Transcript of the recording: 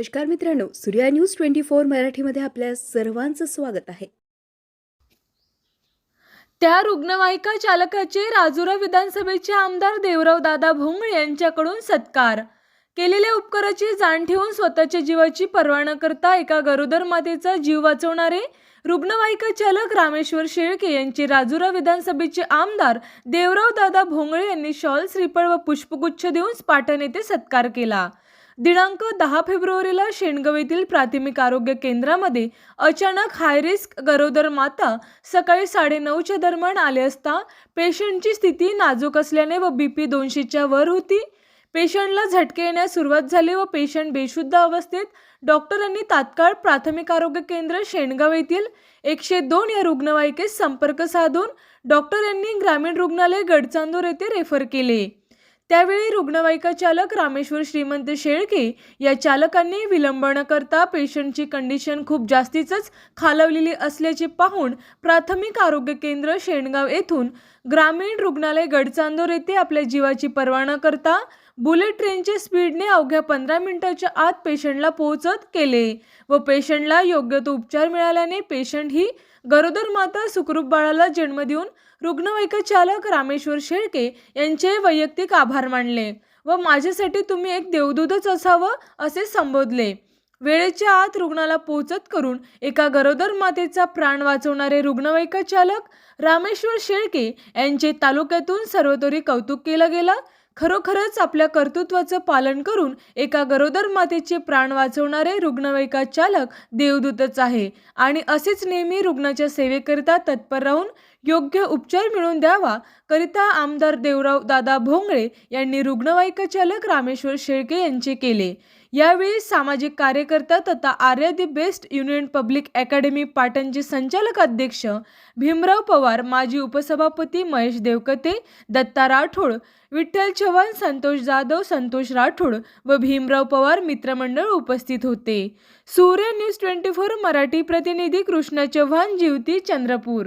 नमस्कार मित्रांनो Surya news twenty four मराठीमध्ये आपल्या सर्वांचं स्वागत आहे. त्या रुग्णवाहिका चालकाचे राजुरा विधानसभेचे आमदार देवराव दादा भोंगळे यांच्याकडून सत्कार. केलेल्या उपकाराची जाण ठेवून स्वतःच्या जीवाची पर्वा न करता एका गरोदर मातेचा जीव वाचवणारे रुग्णवाहिका चालक रामेश्वर शेळके यांचे राजुरा विधानसभेचे आमदार देवराव दादा भोंगळे यांनी शॉल श्रीफळ व पुष्पगुच्छ देऊन पाटण येथे सत्कार केला. दिनांक दहा फेब्रुवारीला शेणगाव येथील प्राथमिक आरोग्य केंद्रामध्ये अचानक हायरिस्क गरोदर माता सकाळी साडेनऊच्या दरम्यान आले असता पेशंटची स्थिती नाजूक असल्याने व बी पी दोनशेच्या वर होती. पेशंटला झटके येण्यास सुरुवात झाली व पेशंट बेशुद्ध अवस्थेत डॉक्टरांनी तात्काळ प्राथमिक आरोग्य केंद्र शेणगाव येथील एकशे दोन या रुग्णवाहिकेस संपर्क साधून डॉक्टर यांनी ग्रामीण रुग्णालय गडचांदूर येथे रेफर केले. त्यावेळी रुग्णवाहिका चालक रामेश्वर श्रीमंत शेळके या चालकांनी विलंब न करता पेशंटची कंडिशन खूप जास्तीच खालवलेली असल्याचे पाहून प्राथमिक आरोग्य केंद्र शेणगाव येथून ग्रामीण रुग्णालय गडचांदोर येथे आपल्या जीवाची पर्वा न करता बुलेट ट्रेनच्या स्पीडने अवघ्या पंधरा मिनिटाच्या आत पेशंटला पोहोचत केले व पेशंटला योग्य तो उपचार मिळाल्याने पेशंट ही गरोदर माता सुखरूप बाळाला जन्म देऊन रुग्णवाहिका चालक रामेश्वर शेळके यांचे वैयक्तिक आभार मानले व माझ्यासाठी तुम्ही एक देवदूतच असावं असे संबोधले. वेळेच्या आत रुग्णाला पोहोचत करून एका गरोदर मातेचा प्राण वाचवणारे रुग्णवाहिका चालक रामेश्वर शेळके यांचे तालुक्यातून सर्वतोरी कौतुक केलं गेलं खरोखरच आपल्या कर्तृत्वाचं पालन करून एका गरोदर मातेचे प्राण वाचवणारे रुग्णवाहिका चालक देवदूतच आहे. आणि असेच नेहमी रुग्णाच्या सेवेकरिता तत्पर राहून योग्य उपचार मिळवून द्यावा. करिता आमदार देवराव दादा भोंगळे यांनी रुग्णवाहिका चालक रामेश्वर शेळके यांचे केले. यावेळी सामाजिक कार्यकर्ता तथा Arya the best union public academy पाटणचे संचालक अध्यक्ष भीमराव पवार माजी उपसभापती महेश देवकते दत्ता राठोड विठ्ठल चव्हाण संतोष जाधव संतोष राठोड व भीमराव पवार मित्रमंडळ उपस्थित होते. सूर्य न्यूज ट्वेंटी फोर मराठी प्रतिनिधी कृष्ण चव्हाण जीवती चंद्रपूर.